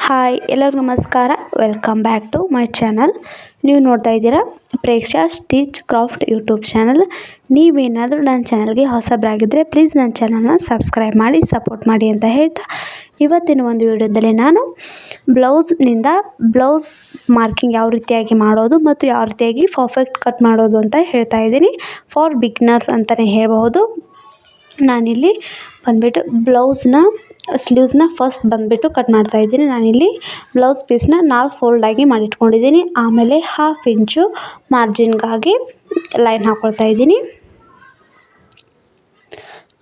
Hi, ಎಲ್ಲರಿಗೂ ನಮಸ್ಕಾರ. Welcome back to my channel ನೀವು ನೋಡ್ತಾ ಇದ್ದೀರಾ Preksha stitch craft YouTube channel ನೀವೇನಾದರೂ ನನ್ನ ಚಾನಲ್ಗೆ ಹೊಸಬ್ರಾಗಿದ್ದರೆ ಪ್ಲೀಸ್ ನನ್ನ ಚಾನಲ್ನ ಸಬ್ಸ್ಕ್ರೈಬ್ ಮಾಡಿ ಸಪೋರ್ಟ್ ಮಾಡಿ ಅಂತ ಹೇಳ್ತಾ ಇವತ್ತಿನ ಒಂದು ವಿಡಿಯೋದಲ್ಲಿ ನಾನು ಬ್ಲೌಸ್ನಿಂದ ಬ್ಲೌಸ್ ಮಾರ್ಕಿಂಗ್ ಯಾವ ರೀತಿಯಾಗಿ ಮಾಡೋದು ಮತ್ತು ಯಾವ ರೀತಿಯಾಗಿ ಪರ್ಫೆಕ್ಟ್ ಕಟ್ ಮಾಡೋದು ಅಂತ ಹೇಳ್ತಾ ಇದ್ದೀನಿ. ಫಾರ್ ಬಿಗ್ನರ್ಸ್ ಅಂತಲೇ ಹೇಳ್ಬೋದು ನಾನಿಲ್ಲಿ ಬಂದುಬಿಟ್ಟು ಬ್ಲೌಸ್ನ ಸ್ಲೀವ್ಸ್ನ ಫಸ್ಟ್ ಬಂದುಬಿಟ್ಟು ಕಟ್ ಮಾಡ್ತಾ ಇದ್ದೀನಿ. ನಾನಿಲ್ಲಿ ಬ್ಲೌಸ್ ಪೀಸ್ನ ನಾಲ್ಕು ಫೋಲ್ಡಾಗಿ ಮಾಡಿಟ್ಕೊಂಡಿದ್ದೀನಿ. ಆಮೇಲೆ ಹಾಫ್ ಇಂಚು ಮಾರ್ಜಿನ್ಗಾಗಿ ಲೈನ್ ಹಾಕ್ಕೊಳ್ತಾ ಇದ್ದೀನಿ.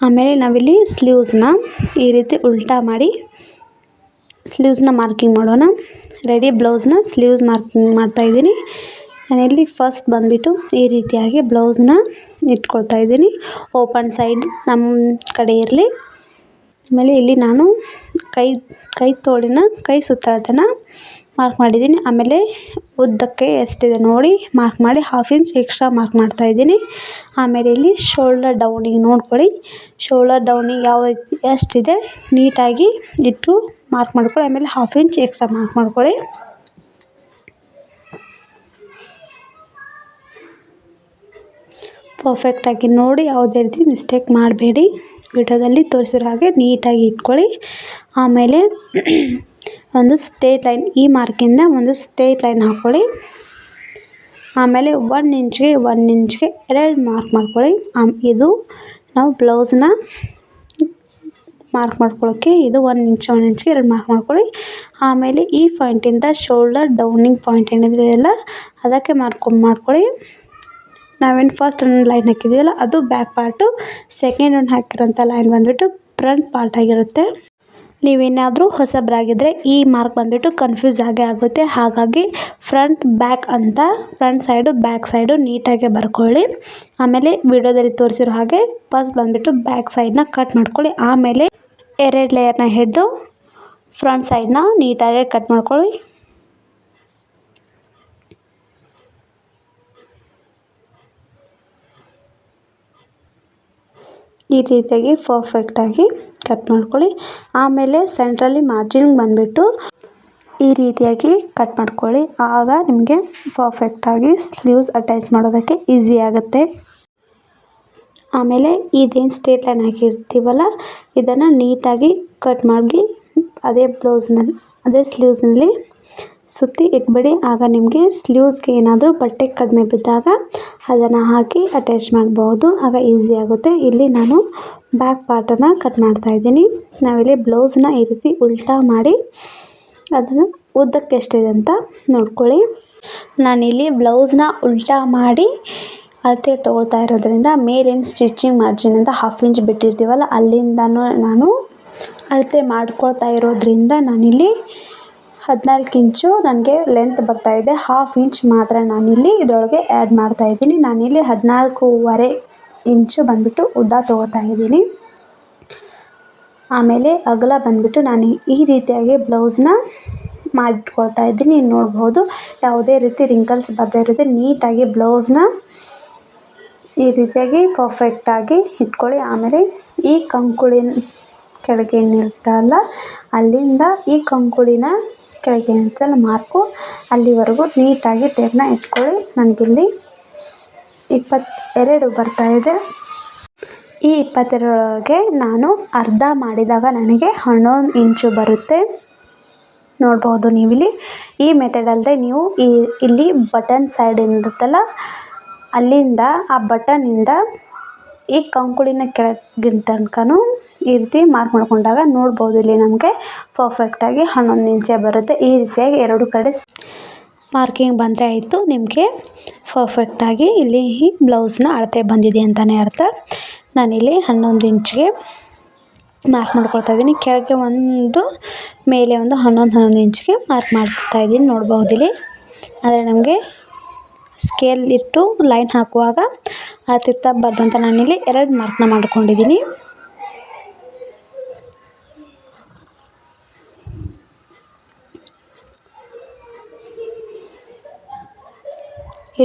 ಆಮೇಲೆ ನಾವಿಲ್ಲಿ ಸ್ಲೀವ್ಸ್ನ ಈ ರೀತಿ ಉಲ್ಟಾ ಮಾಡಿ ಸ್ಲೀವ್ಸ್ನ ಮಾರ್ಕಿಂಗ್ ಮಾಡೋಣ. ರೆಡಿ ಬ್ಲೌಸ್ನ ಸ್ಲೀವ್ಸ್ ಮಾರ್ಕಿಂಗ್ ಮಾಡ್ತಾಯಿದ್ದೀನಿ ನಾನಿಲ್ಲಿ ಫಸ್ಟ್ ಬಂದುಬಿಟ್ಟು ಈ ರೀತಿಯಾಗಿ ಬ್ಲೌಸ್ನ ಇಟ್ಕೊಳ್ತಾ ಇದ್ದೀನಿ. ಓಪನ್ ಸೈಡ್ ನಮ್ಮ ಕಡೆ ಇರಲಿ ಆಮೇಲೆ ಇಲ್ಲಿ ನಾನು ಕೈ ಕೈ ತೋಳಿನ ಕೈ ಸುತ್ತಳತೆನ ಮಾರ್ಕ್ ಮಾಡಿದ್ದೀನಿ. ಆಮೇಲೆ ಉದ್ದಕ್ಕೆ ಎಷ್ಟಿದೆ ನೋಡಿ ಮಾರ್ಕ್ ಮಾಡಿ ಹಾಫ್ ಇಂಚ್ ಎಕ್ಸ್ಟ್ರಾ ಮಾರ್ಕ್ ಮಾಡ್ತಾ ಇದ್ದೀನಿ. ಆಮೇಲೆ ಇಲ್ಲಿ ಶೋಲ್ಡರ್ ಡೌನಿಗೆ ನೋಡ್ಕೊಳ್ಳಿ. ಶೋಲ್ಡರ್ ಡೌನಿಗೆ ಯಾವ ರೀತಿ, ಎಷ್ಟಿದೆ ನೀಟಾಗಿ ಇಟ್ಟು ಮಾರ್ಕ್ ಮಾಡ್ಕೊಳ್ಳಿ. ಆಮೇಲೆ ಹಾಫ್ ಇಂಚ್ ಎಕ್ಸ್ಟ್ರಾ ಮಾರ್ಕ್ ಮಾಡ್ಕೊಳ್ಳಿ. ಪರ್ಫೆಕ್ಟಾಗಿ ನೋಡಿ ಯಾವುದೇ ರೀತಿ ಮಿಸ್ಟೇಕ್ ಮಾಡಬೇಡಿ. ವಿಡಿಯೋದಲ್ಲಿ ತೋರಿಸಿರೋ ಹಾಗೆ ನೀಟಾಗಿ ಇಟ್ಕೊಳ್ಳಿ. ಆಮೇಲೆ ಒಂದು ಸ್ಟೇಟ್ ಲೈನ್, ಈ ಮಾರ್ಕಿಂದ ಒಂದು ಸ್ಟೇಟ್ ಲೈನ್ ಹಾಕ್ಕೊಳ್ಳಿ. ಆಮೇಲೆ ಒನ್ ಇಂಚ್ಗೆ ಒನ್ ಇಂಚ್ಗೆ ಎರಡು ಮಾರ್ಕ್ ಮಾಡ್ಕೊಳ್ಳಿ. ಇದು ನಾವು ಬ್ಲೌಸ್ನ ಮಾರ್ಕ್ ಮಾಡ್ಕೊಳ್ಳೋಕ್ಕೆ ಇದು ಒನ್ ಇಂಚ್, ಒನ್ ಇಂಚ್ಗೆ ಎರಡು ಮಾರ್ಕ್ ಮಾಡ್ಕೊಳ್ಳಿ. ಆಮೇಲೆ ಈ ಪಾಯಿಂಟಿಂದ ಶೋಲ್ಡರ್ ಡೌನಿಂಗ್ ಪಾಯಿಂಟ್ ಏನಿದೆ ಎಲ್ಲ ಅದಕ್ಕೆ ಮಾರ್ಕೊಂಡು ಮಾಡ್ಕೊಳ್ಳಿ. ನಾವೇನು ಫಸ್ಟ್ ಒಂದು ಲೈನ್ ಹಾಕಿದ್ದೀವಲ್ಲ, ಅದು ಬ್ಯಾಕ್ ಪಾರ್ಟು ಸೆಕೆಂಡ್ ಒಂದು ಹಾಕಿರೋಂಥ ಲೈನ್ ಬಂದುಬಿಟ್ಟು ಫ್ರಂಟ್ ಪಾರ್ಟ್ ಆಗಿರುತ್ತೆ. ನೀವೇನಾದರೂ ಹೊಸಬ್ರಾಗಿದ್ದರೆ ಈ ಮಾರ್ಕ್ ಬಂದುಬಿಟ್ಟು ಕನ್ಫ್ಯೂಸ್ ಆಗೇ ಆಗುತ್ತೆ. ಹಾಗಾಗಿ ಫ್ರಂಟ್ ಬ್ಯಾಕ್ ಅಂತ ಫ್ರಂಟ್ ಸೈಡು ಬ್ಯಾಕ್ ಸೈಡು ನೀಟಾಗಿ ಬರ್ಕೊಳ್ಳಿ. ಆಮೇಲೆ ವಿಡಿಯೋದಲ್ಲಿ ತೋರಿಸಿರೋ ಹಾಗೆ ಫಸ್ಟ್ ಬಂದುಬಿಟ್ಟು ಬ್ಯಾಕ್ ಸೈಡನ್ನ ಕಟ್ ಮಾಡ್ಕೊಳ್ಳಿ. ಆಮೇಲೆ ಎರಡು ಲೇಯರ್ನ ಹಿಡಿದು ಫ್ರಂಟ್ ಸೈಡನ್ನ ನೀಟಾಗಿ ಕಟ್ ಮಾಡ್ಕೊಳ್ಳಿ. ಈ ರೀತಿಯಾಗಿ ಪರ್ಫೆಕ್ಟಾಗಿ ಕಟ್ ಮಾಡ್ಕೊಳ್ಳಿ. ಆಮೇಲೆ ಸೆಂಟ್ರಲ್ಲಿ ಮಾರ್ಜಿನ್ ಬಂದುಬಿಟ್ಟು ಈ ರೀತಿಯಾಗಿ ಕಟ್ ಮಾಡ್ಕೊಳ್ಳಿ. ಆಗ ನಿಮಗೆ ಪರ್ಫೆಕ್ಟಾಗಿ ಸ್ಲೀವ್ಸ್ ಅಟ್ಯಾಚ್ ಮಾಡೋದಕ್ಕೆ ಈಸಿ ಆಗುತ್ತೆ. ಆಮೇಲೆ ಇದೇನು ಸ್ಟೇಟ್ ಲೈನ್ ಹಾಕಿರ್ತೀವಲ್ಲ, ಇದನ್ನು ನೀಟಾಗಿ ಕಟ್ ಮಾಡಿ ಅದೇ ಬ್ಲೌಸ್ನಲ್ಲಿ ಅದೇ ಸ್ಲೀವ್ಸ್ನಲ್ಲಿ ಸುತ್ತಿ ಇಟ್ಬಿಡಿ. ಆಗ ನಿಮಗೆ ಸ್ಲೀವ್ಸ್ಗೆ ಏನಾದರೂ ಬಟ್ಟೆ ಕಡಿಮೆ ಬಿದ್ದಾಗ ಅದನ್ನು ಹಾಕಿ ಅಟ್ಯಾಚ್ ಮಾಡ್ಬೋದು. ಆಗ ಈಸಿ ಆಗುತ್ತೆ. ಇಲ್ಲಿ ನಾನು ಬ್ಯಾಕ್ ಪಾರ್ಟನ್ನು ಕಟ್ ಮಾಡ್ತಾ ಇದ್ದೀನಿ. ನಾವಿಲ್ಲಿ ಬ್ಲೌಸ್ನ ಈ ರೀತಿ ಉಲ್ಟಾ ಮಾಡಿ ಅದನ್ನು ಉದ್ದಕ್ಕೆ ಎಷ್ಟಿದೆ ಅಂತ ನೋಡ್ಕೊಳ್ಳಿ. ನಾನಿಲ್ಲಿ ಬ್ಲೌಸ್ನ ಉಲ್ಟಾ ಮಾಡಿ ಅಳತೆ ತೊಗೊಳ್ತಾ ಇರೋದ್ರಿಂದ ಮೇಲೇನು ಸ್ಟಿಚಿಂಗ್ ಮಾರ್ಜಿನ್ ಅಂತ ಹಾಫ್ ಇಂಚ್ ಬಿಟ್ಟಿರ್ತೀವಲ್ಲ ಅಲ್ಲಿಂದನೂ ನಾನು ಅಳತೆ ಮಾಡ್ಕೊಳ್ತಾ ಇರೋದ್ರಿಂದ ನಾನಿಲ್ಲಿ ಹದಿನಾಲ್ಕು ಇಂಚು ನನಗೆ ಲೆಂತ್ ಬರ್ತಾಯಿದೆ ಹಾಫ್ ಇಂಚ್ ಮಾತ್ರ ನಾನಿಲ್ಲಿ ಇದರೊಳಗೆ ಆ್ಯಡ್ ಮಾಡ್ತಾಯಿದ್ದೀನಿ ನಾನಿಲ್ಲಿ ಹದಿನಾಲ್ಕೂವರೆ ಇಂಚು ಬಂದುಬಿಟ್ಟು ಉದ್ದ ತೊಗೋತಾ ಇದ್ದೀನಿ. ಆಮೇಲೆ ಅಗಲ ಬಂದುಬಿಟ್ಟು ನಾನು ಈ ರೀತಿಯಾಗಿ ಬ್ಲೌಸ್ನ ಮಾಡಿಟ್ಕೊಳ್ತಾ ಇದ್ದೀನಿ. ನೋಡ್ಬೋದು, ಯಾವುದೇ ರೀತಿ ರಿಂಕಲ್ಸ್ ಬರದೇ ಇರುತ್ತೆ. ನೀಟಾಗಿ ಬ್ಲೌಸ್ನ ಈ ರೀತಿಯಾಗಿ ಪರ್ಫೆಕ್ಟಾಗಿ ಇಟ್ಕೊಳ್ಳಿ. ಆಮೇಲೆ ಈ ಕಂಕುಳಿನ ಕೆಳಗೆ ಏನಿರ್ತಲ್ಲ ಅಲ್ಲಿಂದ ಈ ಕಂಕುಳಿನ ಕೆಳಗೆ ಅಂತಲ್ಲ ಮಾರ್ಕು. ಅಲ್ಲಿವರೆಗೂ ನೀಟಾಗಿ ಟೇಪ್ನ ಇಟ್ಕೊಳ್ಳಿ. ನನಗಿಲ್ಲಿ ಇಪ್ಪತ್ತೆರಡು ಬರ್ತಾಯಿದೆ ಈ ಇಪ್ಪತ್ತೆರಡರೊಳಗೆ ನಾನು ಅರ್ಧ ಮಾಡಿದಾಗ ನನಗೆ ಹನ್ನೊಂದು ಇಂಚು ಬರುತ್ತೆ. ನೋಡ್ಬೋದು ನೀವಿಲ್ಲಿ. ಈ ಮೆಥಡ್ ಅಲ್ಲದೆ ನೀವು ಈ, ಇಲ್ಲಿ ಬಟನ್ ಸೈಡ್ ಏನಿರುತ್ತಲ್ಲ, ಅಲ್ಲಿಂದ ಆ ಬಟನ್ನಿಂದ ಈ ಕಂಕುಳಿನ ಕೆಳಗಿನ ತನಕನೂ ಈ ರೀತಿ ಮಾರ್ಕ್ ಮಾಡ್ಕೊಂಡಾಗ ನೋಡ್ಬೋದು. ಇಲ್ಲಿ ನಮಗೆ ಪರ್ಫೆಕ್ಟಾಗಿ ಹನ್ನೊಂದು ಇಂಚೆ ಬರುತ್ತೆ. ಈ ರೀತಿಯಾಗಿ ಎರಡು ಕಡೆ ಮಾರ್ಕಿಂಗ್ ಬಂದರೆ ಆಯಿತು. ನಿಮಗೆ ಪರ್ಫೆಕ್ಟಾಗಿ ಇಲ್ಲಿ ಬ್ಲೌಸ್ನ ಅಳತೆ ಬಂದಿದೆ ಅಂತಲೇ ಅರ್ಥ. ನಾನಿಲ್ಲಿ ಹನ್ನೊಂದು ಇಂಚ್ಗೆ ಮಾರ್ಕ್ ಮಾಡ್ಕೊಳ್ತಾ ಇದ್ದೀನಿ. ಕೆಳಗೆ ಒಂದು, ಮೇಲೆ ಒಂದು ಹನ್ನೊಂದು ಹನ್ನೊಂದು ಇಂಚ್ಗೆ ಮಾರ್ಕ್ ಮಾಡ್ತಾ ಇದ್ದೀನಿ. ನೋಡ್ಬೋದು ಇಲ್ಲಿ. ಆದರೆ ನಮಗೆ ಸ್ಕೇಲ್ ಇಟ್ಟು ಲೈನ್ ಹಾಕುವಾಗ ಅಳತೆ ಬರ್ದಂತ ನಾನಿಲ್ಲಿ ಎರಡು ಮಾರ್ಕ್ನ ಮಾಡ್ಕೊಂಡಿದ್ದೀನಿ.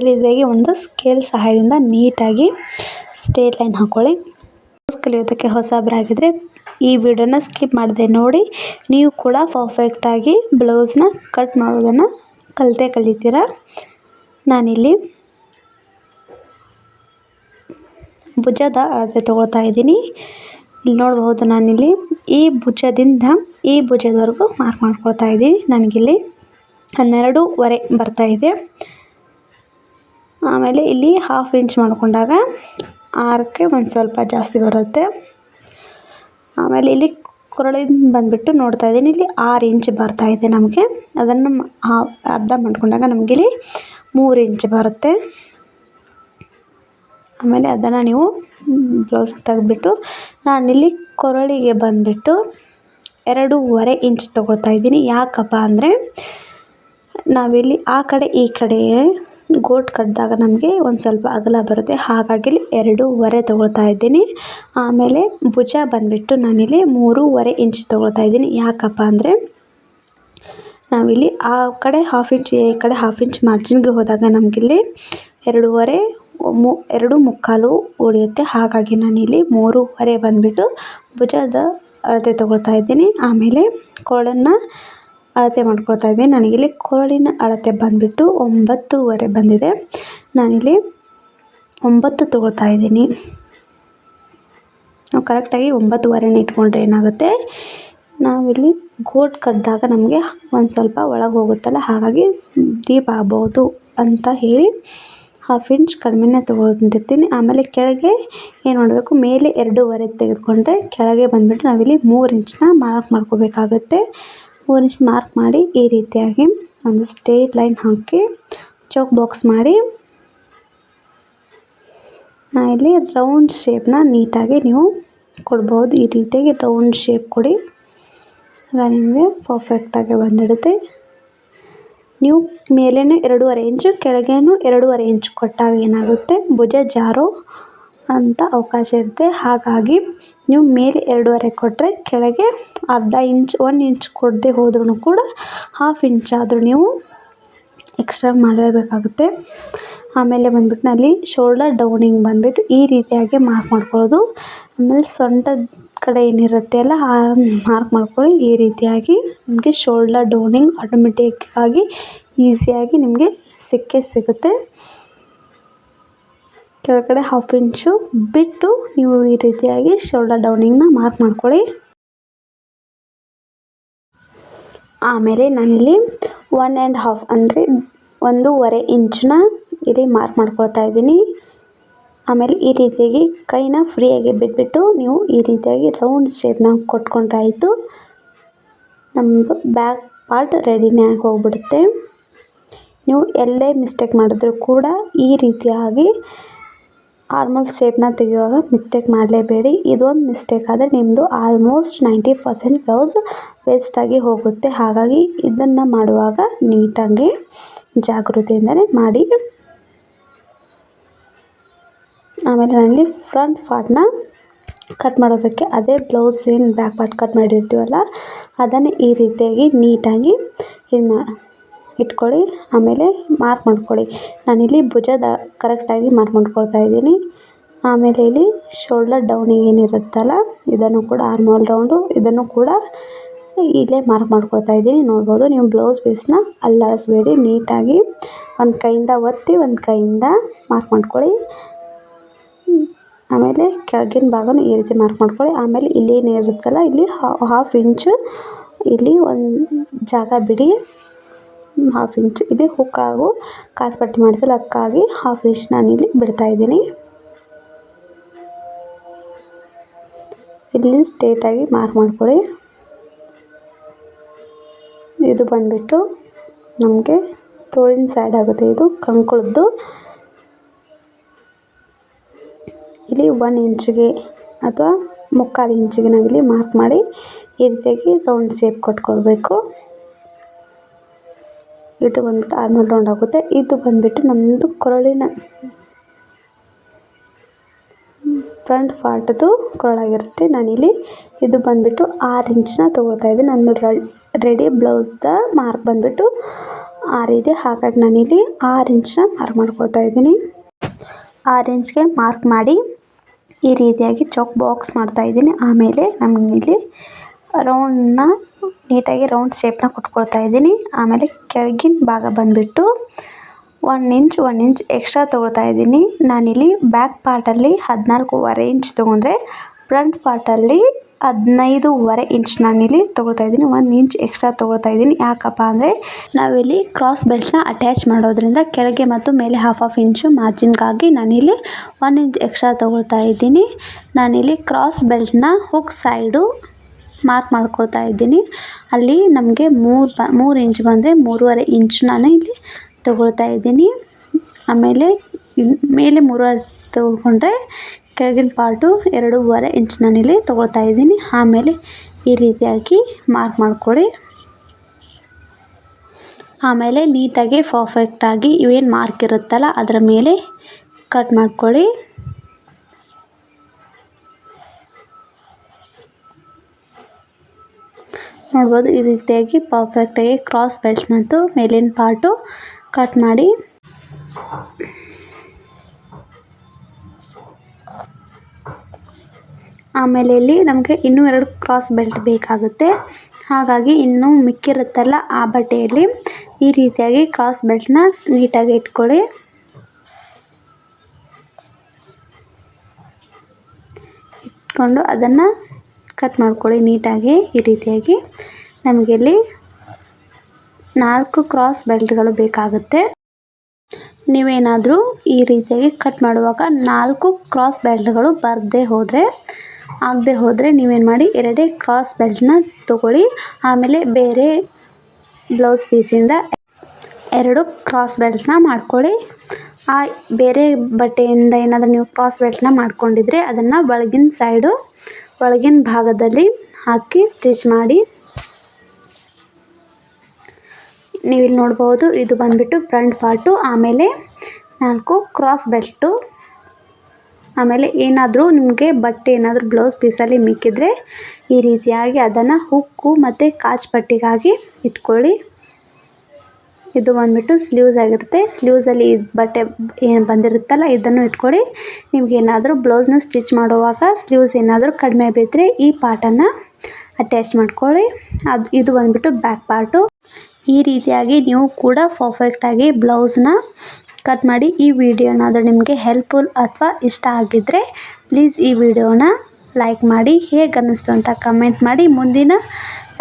ರೀತಿಯಾಗಿ ಒಂದು ಸ್ಕೇಲ್ ಸಹಾಯದಿಂದ ನೀಟಾಗಿ ಸ್ಟ್ರೇಟ್ ಲೈನ್ ಹಾಕ್ಕೊಳ್ಳಿ ಕಲಿಯೋದಕ್ಕೆ ಕಲಿಯೋದಕ್ಕೆ ಆಗಿದ್ರೆ ಈ ವಿಡಿಯೋನ ಸ್ಕಿಪ್ ಮಾಡಿದೆ ನೋಡಿ. ನೀವು ಕೂಡ ಪರ್ಫೆಕ್ಟಾಗಿ ಬ್ಲೌಸ್ನ ಕಟ್ ಮಾಡೋದನ್ನು ಕಲಿತೆ ಕಲಿತೀರ? ನಾನಿಲ್ಲಿ ಭುಜದ ಅಳತೆ ತೊಗೊಳ್ತಾ ಇದ್ದೀನಿ. ಇಲ್ಲಿ ನೋಡ್ಬೋದು ನಾನಿಲ್ಲಿ ಈ ಭುಜದಿಂದ ಈ ಭುಜದವರೆಗೂ ಮಾರ್ಕ್ ಮಾಡ್ಕೊಳ್ತಾ ಇದ್ದೀನಿ. ನನಗಿಲ್ಲಿ ಹನ್ನೆರಡೂವರೆ ಬರ್ತಾ ಇದೆ. ಆಮೇಲೆ ಇಲ್ಲಿ ಹಾಫ್ ಇಂಚ್ ಮಾಡಿಕೊಂಡಾಗ ಆರಕ್ಕೆ ಒಂದು ಸ್ವಲ್ಪ ಜಾಸ್ತಿ ಬರುತ್ತೆ. ಆಮೇಲೆ ಇಲ್ಲಿ ಕೊರಳಿಂದ ಬಂದುಬಿಟ್ಟು ನೋಡ್ತಾ ಇದ್ದೀನಿ. ಇಲ್ಲಿ ಆರು ಇಂಚ್ ಬರ್ತಾ ಇದೆ ನಮಗೆ. ಅದನ್ನು ಅರ್ಧ ಮಾಡ್ಕೊಂಡಾಗ ನಮಗಿಲ್ಲಿ ಮೂರು ಇಂಚ್ ಬರುತ್ತೆ. ಆಮೇಲೆ ಅದನ್ನು ನೀವು ಬ್ಲೌಸ್ ತೆಗೆದ್ಬಿಟ್ಟು ನಾನಿಲ್ಲಿ ಕೊರಳಿಗೆ ಬಂದುಬಿಟ್ಟು ಎರಡೂವರೆ ಇಂಚ್ ತೊಗೊಳ್ತಾ ಇದ್ದೀನಿ. ಯಾಕಪ್ಪ ಅಂದರೆ ನಾವಿಲ್ಲಿ ಆ ಕಡೆ ಈ ಕಡೆ ಗೋಟ್ ಕಟ್ಟಿದಾಗ ನಮಗೆ ಒಂದು ಸ್ವಲ್ಪ ಅಗಲ ಬರುತ್ತೆ. ಹಾಗಾಗಿ ಇಲ್ಲಿ ಎರಡೂವರೆ ತೊಗೊಳ್ತಾ ಇದ್ದೀನಿ. ಆಮೇಲೆ ಭುಜ ಬಂದುಬಿಟ್ಟು ನಾನಿಲ್ಲಿ ಮೂರುವರೆ ಇಂಚ್ ತೊಗೊಳ್ತಾ ಇದ್ದೀನಿ. ಯಾಕಪ್ಪ ಅಂದರೆ ನಾವಿಲ್ಲಿ ಆ ಕಡೆ ಹಾಫ್ ಇಂಚ್ ಈ ಕಡೆ ಹಾಫ್ ಇಂಚ್ ಮಾರ್ಜಿನ್ಗೆ ಹೋದಾಗ ನಮಗಿಲ್ಲಿ ಎರಡೂವರೆ ಮು, ಎರಡು ಮುಕ್ಕಾಲು ಉಳಿಯುತ್ತೆ. ಹಾಗಾಗಿ ನಾನಿಲ್ಲಿ ಮೂರುವರೆ ಬಂದುಬಿಟ್ಟು ಭುಜದ ಅಳತೆ ತೊಗೊಳ್ತಾ ಇದ್ದೀನಿ. ಆಮೇಲೆ ಕೊಳನ್ನು ಅಳತೆ ಮಾಡ್ಕೊಳ್ತಾ ಇದ್ದೀನಿ. ನನಗಿಲ್ಲಿ ಕೊರಳಿನ ಅಳತೆ ಬಂದುಬಿಟ್ಟು ಒಂಬತ್ತೂವರೆ ಬಂದಿದೆ. ನಾನಿಲ್ಲಿ ಒಂಬತ್ತು ತೊಗೊಳ್ತಾ ಇದ್ದೀನಿ. ನಾವು ಕರೆಕ್ಟಾಗಿ ಒಂಬತ್ತುವರೆನ ಇಟ್ಕೊಂಡ್ರೆ ಏನಾಗುತ್ತೆ? ನಾವಿಲ್ಲಿ ಗೋಟ್ ಕಟ್ಟಿದಾಗ ನಮಗೆ ಒಂದು ಸ್ವಲ್ಪ ಒಳಗೆ ಹೋಗುತ್ತಲ್ಲ, ಹಾಗಾಗಿ ದೀಪ ಆಗ್ಬೋದು ಅಂತ ಹೇಳಿ ಹಾಫ್ ಇಂಚ್ ಕಡಿಮೆನೇ ತೊಗೊಂಡಿರ್ತೀನಿ. ಆಮೇಲೆ ಕೆಳಗೆ ಏನು ಮಾಡಬೇಕು? ಮೇಲೆ ಎರಡೂವರೆ ತೆಗೆದುಕೊಂಡ್ರೆ ಕೆಳಗೆ ಬಂದುಬಿಟ್ಟು ನಾವಿಲ್ಲಿ ಮೂರು ಇಂಚನ್ನ ಮಾರ್ಕ್ ಮಾಡ್ಕೋಬೇಕಾಗುತ್ತೆ. ಇಂಚ್ ಮಾರ್ಕ್ ಮಾಡಿ ಈ ರೀತಿಯಾಗಿ ಒಂದು ಸ್ಟ್ರೇಟ್ ಲೈನ್ ಹಾಕಿ ಚೌಕ್ ಬಾಕ್ಸ್ ಮಾಡಿ. ಇಲ್ಲಿ ರೌಂಡ್ ಶೇಪ್ನ ನೀಟಾಗಿ ನೀವು ಕೊಡ್ಬೋದು. ಈ ರೀತಿಯಾಗಿ ರೌಂಡ್ ಶೇಪ್ ಕೊಡಿ. ಆಗ ನಿಮಗೆ ಪರ್ಫೆಕ್ಟಾಗಿ ಬಂದಿಡುತ್ತೆ ನೀವು ಮೇಲೇ ಎರಡೂವರೆ ಇಂಚು ಕೆಳಗೇನು ಎರಡೂವರೆ ಇಂಚು ಕೊಟ್ಟಾಗ ಏನಾಗುತ್ತೆ? ಭುಜ ಜಾರೋ ಅಂತ ಅವಕಾಶ ಇರುತ್ತೆ. ಹಾಗಾಗಿ ನೀವು ಮೇಲೆ ಎರಡೂವರೆ ಕೊಟ್ಟರೆ ಕೆಳಗೆ ಅರ್ಧ ಇಂಚ್ ಒನ್ ಇಂಚ್ ಕೊಡದೆ ಹೋದ್ರೂ ಕೂಡ ಹಾಫ್ ಇಂಚ್ ಆದರೂ ನೀವು ಎಕ್ಸ್ಟ್ರಾ ಮಾಡಲೇಬೇಕಾಗುತ್ತೆ ಆಮೇಲೆ ಬಂದ್ಬಿಟ್ಟು ನಲ್ಲಿ ಶೋಲ್ಡರ್ ಡೌನಿಂಗ್ ಬಂದುಬಿಟ್ಟು ಈ ರೀತಿಯಾಗಿ ಮಾರ್ಕ್ ಮಾಡ್ಕೊಳ್ಳೋದು. ಆಮೇಲೆ ಸೊಂಟದ ಕಡೆ ಏನಿರುತ್ತೆ ಅಲ್ಲ, ಆ ಮಾರ್ಕ್ ಮಾಡ್ಕೊಳ್ಳಿ. ಈ ರೀತಿಯಾಗಿ ನಿಮಗೆ ಶೋಲ್ಡರ್ ಡೌನಿಂಗ್ ಆಟೋಮೆಟಿಕ್ಕಾಗಿ ಈಸಿಯಾಗಿ ನಿಮಗೆ ಸಿಕ್ಕೇ ಸಿಗುತ್ತೆ. ಕೆಳಗಡೆ ಹಾಫ್ ಇಂಚು ಬಿಟ್ಟು ನೀವು ಈ ರೀತಿಯಾಗಿ ಶೋಲ್ಡರ್ ಡೌನಿಂಗ್ನ ಮಾರ್ಕ್ ಮಾಡ್ಕೊಳ್ಳಿ. ಆಮೇಲೆ ನಾನಿಲ್ಲಿ ಒನ್ ಆ್ಯಂಡ್ ಹಾಫ್ ಅಂದರೆ ಒಂದೂವರೆ ಇಂಚನ್ನ ಇಲ್ಲಿ ಮಾರ್ಕ್ ಮಾಡ್ಕೊಳ್ತಾ ಇದ್ದೀನಿ. ಆಮೇಲೆ ಈ ರೀತಿಯಾಗಿ ಕೈನ ಫ್ರೀಯಾಗಿ ಬಿಟ್ಬಿಟ್ಟು ನೀವು ಈ ರೀತಿಯಾಗಿ ರೌಂಡ್ ಶೇಪ್ನ ಕೊಟ್ಕೊಂಡ್ರೆ ಆಯಿತು. ನಮ್ಮದು ಬ್ಯಾಕ್ ಪಾರ್ಟ್ ರೆಡಿನೇ ಆಗಿ ಹೋಗ್ಬಿಡುತ್ತೆ. ನೀವು ಎಲ್ಲೇ ಮಿಸ್ಟೇಕ್ ಮಾಡಿದ್ರು ಕೂಡ ಈ ರೀತಿಯಾಗಿ ಆರ್ಮಲ್ ಶೇಪ್ನ ತೆಗೆಯುವಾಗ ಮಿಸ್ಟೇಕ್ ಮಾಡಲೇಬೇಡಿ. ಇದೊಂದು ಮಿಸ್ಟೇಕ್ ಆದರೆ ನಿಮ್ಮದು ಆಲ್ಮೋಸ್ಟ್ ನೈಂಟಿ ಪರ್ಸೆಂಟ್ ಬ್ಲೌಸ್ ವೇಸ್ಟಾಗಿ ಹೋಗುತ್ತೆ. ಹಾಗಾಗಿ ಇದನ್ನು ಮಾಡುವಾಗ ನೀಟಾಗಿ ಜಾಗೃತಿಯಿಂದಲೇ ಮಾಡಿ. ಆಮೇಲೆ ನನಗೆ ಫ್ರಂಟ್ ಪಾರ್ಟ್ನ ಕಟ್ ಮಾಡೋದಕ್ಕೆ ಅದೇ ಬ್ಲೌಸ್ ಏನು ಬ್ಯಾಕ್ ಪಾರ್ಟ್ ಕಟ್ ಮಾಡಿರ್ತೀವಲ್ಲ, ಅದನ್ನು ಈ ರೀತಿಯಾಗಿ ನೀಟಾಗಿ ಇದು ಮಾ ಇಟ್ಕೊಳ್ಳಿ, ಆಮೇಲೆ ಮಾರ್ಕ್ ಮಾಡ್ಕೊಳ್ಳಿ. ನಾನಿಲ್ಲಿ ಭುಜದ ಕರೆಕ್ಟಾಗಿ ಮಾರ್ಕ್ ಮಾಡ್ಕೊಳ್ತಾ ಇದ್ದೀನಿ. ಆಮೇಲೆ ಇಲ್ಲಿ ಶೋಲ್ಡರ್ ಡೌನಿಗೆ ಏನಿರುತ್ತಲ್ಲ, ಇದನ್ನು ಕೂಡ ಆರ್ಮೋಲ್ ರೌಂಡು ಇದನ್ನು ಕೂಡ ಇಲ್ಲೇ ಮಾರ್ಕ್ ಮಾಡ್ಕೊಳ್ತಾ ಇದ್ದೀನಿ. ನೋಡ್ಬೋದು, ನೀವು ಬ್ಲೌಸ್ ಪೀಸ್ನ ಅಲ್ಲಾಡಿಸ್ಬೇಡಿ, ನೀಟಾಗಿ ಒಂದು ಕೈಯಿಂದ ಒತ್ತಿ, ಒಂದು ಕೈಯಿಂದ ಮಾರ್ಕ್ ಮಾಡ್ಕೊಳ್ಳಿ. ಆಮೇಲೆ ಕೆಳಗಿನ ಭಾಗನ ಈ ರೀತಿ ಮಾರ್ಕ್ ಮಾಡ್ಕೊಳ್ಳಿ. ಆಮೇಲೆ ಇಲ್ಲಿ ಏನಿರುತ್ತಲ್ಲ, ಇಲ್ಲಿ ಹಾಫ್ ಇಂಚು ಇಲ್ಲಿ ಒಂದು ಜಾಗ ಬಿಡಿ. ಹಾಫ್ ಇಂಚ್ ಇಲ್ಲಿ ಹುಕ್ಕಾಗು ಹಾಗೂ ಪಟ್ಟಿ ಮಾಡ್ತೀವಲ್ಲ ಅದಕ್ಕಾಗಿ ಹಾಫ್ ಇಂಚ್ ನಾನಿಲ್ಲಿ ಬಿಡ್ತಾಯಿದ್ದೀನಿ ಇಲ್ಲಿ ಸ್ಟ್ರೇಟಾಗಿ ಮಾರ್ಕ್ ಮಾಡ್ಕೊಳ್ಳಿ. ಇದು ಬಂದುಬಿಟ್ಟು ನಮಗೆ ತೋಳಿನ ಸೈಡ್ ಆಗುತ್ತೆ ಇದು, ಕಂಕುಳದ್ದು. ಇಲ್ಲಿ ಒನ್ ಇಂಚಿಗೆ ಅಥವಾ ಮುಕ್ಕಾಲು ಇಂಚಿಗೆ ನಾವಿಲ್ಲಿ ಮಾರ್ಕ್ ಮಾಡಿ ಈ ರೀತಿಯಾಗಿ ರೌಂಡ್ ಶೇಪ್ ಕೊಟ್ಕೊಳ್ಬೇಕು. ಇದು ಬಂದ್ಬಿಟ್ಟು ಆರ್ಮಲ್ ರೌಂಡ್ ಆಗುತ್ತೆ. ಇದು ಬಂದ್ಬಿಟ್ಟು ನಮ್ಮದು ಕೊರಳಿನ ಫ್ರಂಟ್ ಫಾರ್ಟ್ದು ಕೊರಳಾಗಿರುತ್ತೆ. ನಾನಿಲ್ಲಿ ಇದು ಬಂದುಬಿಟ್ಟು ಆರು ಇಂಚನ್ನ ತೊಗೊಳ್ತಾ ಇದ್ದೀನಿ. ನನ್ನ ರೆಡಿ ಬ್ಲೌಸ್ದ ಮಾರ್ಕ್ ಬಂದುಬಿಟ್ಟು ಆರು ಇದೆ. ಹಾಗಾಗಿ ನಾನಿಲ್ಲಿ ಆರು ಇಂಚನ್ನ ಮಾರ್ಕ್ ಮಾಡ್ಕೊಳ್ತಾ ಇದ್ದೀನಿ. ಆರು ಇಂಚ್ಗೆ ಮಾರ್ಕ್ ಮಾಡಿ ಈ ರೀತಿಯಾಗಿ ಚೌಕ್ ಬಾಕ್ಸ್ ಮಾಡ್ತಾ ಇದ್ದೀನಿ. ಆಮೇಲೆ ಇಲ್ಲಿ ರೌಂಡ್ನ ನೀಟಾಗಿ ರೌಂಡ್ ಶೇಪ್ನ ಕೊಟ್ಕೊಳ್ತಾ ಇದ್ದೀನಿ. ಆಮೇಲೆ ಕೆಳಗಿನ ಭಾಗ ಬಂದುಬಿಟ್ಟು one inch one inch extra ತೊಗೊಳ್ತಾ ಇದ್ದೀನಿ. ನಾನಿಲ್ಲಿ ಬ್ಯಾಕ್ ಪಾರ್ಟಲ್ಲಿ ಹದಿನಾಲ್ಕೂವರೆ ಇಂಚ್ ತೊಗೊಂಡ್ರೆ ಫ್ರಂಟ್ ಪಾರ್ಟಲ್ಲಿ ಹದಿನೈದೂವರೆ ಇಂಚ್ ನಾನಿಲ್ಲಿ ತೊಗೊಳ್ತಾ ಇದ್ದೀನಿ. ಒನ್ ಇಂಚ್ ಎಕ್ಸ್ಟ್ರಾ ತೊಗೊಳ್ತಾ ಇದ್ದೀನಿ. ಯಾಕಪ್ಪ ಅಂದರೆ ನಾವಿಲ್ಲಿ ಕ್ರಾಸ್ ಬೆಲ್ಟ್ನ ಅಟ್ಯಾಚ್ ಮಾಡೋದ್ರಿಂದ ಕೆಳಗೆ ಮತ್ತು ಮೇಲೆ ಹಾಫ್ ಆಫ್ ಇಂಚು ಮಾರ್ಜಿನ್ಗಾಗಿ ನಾನಿಲ್ಲಿ ಒನ್ ಇಂಚ್ ಎಕ್ಸ್ಟ್ರಾ ತೊಗೊಳ್ತಾ ಇದ್ದೀನಿ. ನಾನಿಲ್ಲಿ ಕ್ರಾಸ್ ಬೆಲ್ಟ್ನ ಹುಕ್ ಸೈಡು ಮಾರ್ಕ್ ಮಾಡ್ಕೊಳ್ತಾ ಇದ್ದೀನಿ. ಅಲ್ಲಿ ನಮಗೆ ಮೂರು ಬ, ಮೂರು ಇಂಚ್ ಬಂದರೆ ಮೂರುವರೆ ಇಂಚ್ ನಾನು ಇಲ್ಲಿ ತೊಗೊಳ್ತಾ ಇದ್ದೀನಿ. ಆಮೇಲೆ ಮೇಲೆ ಮೂರುವರೆ ತೊಗೊಂಡ್ರೆ ಕೆಳಗಿನ ಪಾರ್ಟು ಎರಡೂವರೆ ಇಂಚ್ ನಾನಿಲ್ಲಿ ತೊಗೊಳ್ತಾ ಇದ್ದೀನಿ. ಆಮೇಲೆ ಈ ರೀತಿಯಾಗಿ ಮಾರ್ಕ್ ಮಾಡ್ಕೊಳ್ಳಿ. ಆಮೇಲೆ ನೀಟಾಗಿ ಪರ್ಫೆಕ್ಟಾಗಿ ಇವೇನು ಮಾರ್ಕ್ ಇರುತ್ತಲ್ಲ, ಅದರ ಮೇಲೆ ಕಟ್ ಮಾಡ್ಕೊಳ್ಳಿ. ನೋಡ್ಬೋದು ಈ ರೀತಿಯಾಗಿ ಪರ್ಫೆಕ್ಟಾಗಿ ಕ್ರಾಸ್ ಬೆಲ್ಟ್ ಮತ್ತು ಮೇಲಿನ ಪಾರ್ಟು ಕಟ್ ಮಾಡಿ. ಆಮೇಲೆ ಇಲ್ಲಿ ನಮಗೆ ಇನ್ನೂ ಎರಡು ಕ್ರಾಸ್ ಬೆಲ್ಟ್ ಬೇಕಾಗುತ್ತೆ. ಹಾಗಾಗಿ ಇನ್ನೂ ಮಿಕ್ಕಿರುತ್ತಲ್ಲ ಆ ಬಟ್ಟೆಯಲ್ಲಿ ಈ ರೀತಿಯಾಗಿ ಕ್ರಾಸ್ ಬೆಲ್ಟ್ನ ನೀಟಾಗಿ ಇಟ್ಕೊಳ್ಳಿ. ಇಟ್ಕೊಂಡು ಅದನ್ನು ಕಟ್ ಮಾಡ್ಕೊಳ್ಳಿ ನೀಟಾಗಿ ಈ ರೀತಿಯಾಗಿ. ನಮಗೆ ಇಲ್ಲಿ ನಾಲ್ಕು ಕ್ರಾಸ್ ಬೆಲ್ಟ್ಗಳು ಬೇಕಾಗುತ್ತೆ. ನೀವೇನಾದರೂ ಈ ರೀತಿಯಾಗಿ ಕಟ್ ಮಾಡುವಾಗ ನಾಲ್ಕು ಕ್ರಾಸ್ ಬೆಲ್ಟ್ಗಳು ಬರದೇ ಹೋದರೆ, ಆಗದೆ ಹೋದರೆ ನೀವೇನು ಮಾಡಿ ಎರಡೇ ಕ್ರಾಸ್ ಬೆಲ್ಟ್ನ ತೊಗೊಳ್ಳಿ. ಆಮೇಲೆ ಬೇರೆ ಬ್ಲೌಸ್ ಪೀಸಿಂದ ಎರಡು ಕ್ರಾಸ್ ಬೆಲ್ಟ್ನ ಮಾಡ್ಕೊಳ್ಳಿ. ಆ ಬೇರೆ ಬಟ್ಟೆಯಿಂದ ಏನಾದರೂ ನೀವು ಕ್ರಾಸ್ ಬೆಲ್ಟ್ನ ಮಾಡ್ಕೊಂಡಿದ್ರೆ ಅದನ್ನು ಒಳಗಿನ ಸೈಡು ಒಳಗಿನ ಭಾಗದಲ್ಲಿ ಹಾಕಿ ಸ್ಟಿಚ್ ಮಾಡಿ. ನೀವಿಲ್ಲಿ ನೋಡ್ಬೋದು, ಇದು ಬಂದುಬಿಟ್ಟು ಫ್ರಂಟ್ ಪಾರ್ಟು ಆಮೇಲೆ ನಾಲ್ಕು ಕ್ರಾಸ್ ಬೆಲ್ಟು ಆಮೇಲೆ ಏನಾದರೂ ನಿಮಗೆ ಬಟ್ಟೆ ಏನಾದರೂ ಬ್ಲೌಸ್ ಪೀಸಲ್ಲಿ ಮಿಕ್ಕಿದರೆ ಈ ರೀತಿಯಾಗಿ ಅದನ್ನು ಹುಕ್ಕು ಮತ್ತು ಕಾಚ್ ಪಟ್ಟಿಗಾಗಿ ಇಟ್ಕೊಳ್ಳಿ. ಇದು ಬಂದ್ಬಿಟ್ಟು ಸ್ಲೀವ್ಸ್ ಆಗಿರುತ್ತೆ. ಸ್ಲೀವ್ಸಲ್ಲಿ ಬಟ್ಟೆ ಏನು ಬಂದಿರುತ್ತಲ್ಲ, ಇದನ್ನು ಇಟ್ಕೊಳ್ಳಿ. ನಿಮಗೇನಾದರೂ ಬ್ಲೌಸ್ನ ಸ್ಟಿಚ್ ಮಾಡುವಾಗ ಸ್ಲೀವ್ಸ್ ಏನಾದರೂ ಕಡಿಮೆ ಬಿದ್ದರೆ ಈ ಪಾರ್ಟನ್ನು ಅಟ್ಯಾಚ್ ಮಾಡ್ಕೊಳ್ಳಿ. ಅದು, ಇದು ಬಂದ್ಬಿಟ್ಟು ಬ್ಯಾಕ್ ಪಾರ್ಟು ಈ ರೀತಿಯಾಗಿ ನೀವು ಕೂಡ ಪರ್ಫೆಕ್ಟಾಗಿ ಬ್ಲೌಸ್ನ ಕಟ್ ಮಾಡಿ ಈ ವಿಡಿಯೋನಾದರೂ ನಿಮಗೆ ಹೆಲ್ಪ್ಫುಲ್ ಅಥವಾ ಇಷ್ಟ ಆಗಿದ್ದರೆ ಪ್ಲೀಸ್ ಈ ವಿಡಿಯೋನ ಲೈಕ್ ಮಾಡಿ. ಹೇಗೆ ಅನ್ನಿಸ್ತು ಅಂತ ಕಮೆಂಟ್ ಮಾಡಿ. ಮುಂದಿನ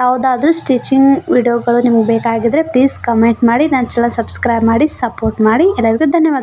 ಯಾವುದಾದ್ರೂ ಸ್ಟಿಚಿಂಗ್ ವಿಡಿಯೋಗಳು ನಿಮಗೆ ಬೇಕಾಗಿದ್ದರೆ ಪ್ಲೀಸ್ ಕಮೆಂಟ್ ಮಾಡಿ. ನನ್ನ ಚಾನಲ್ ಸಬ್ಸ್ಕ್ರೈಬ್ ಮಾಡಿ ಸಪೋರ್ಟ್ ಮಾಡಿ. ಎಲ್ಲರಿಗೂ ಧನ್ಯವಾದ.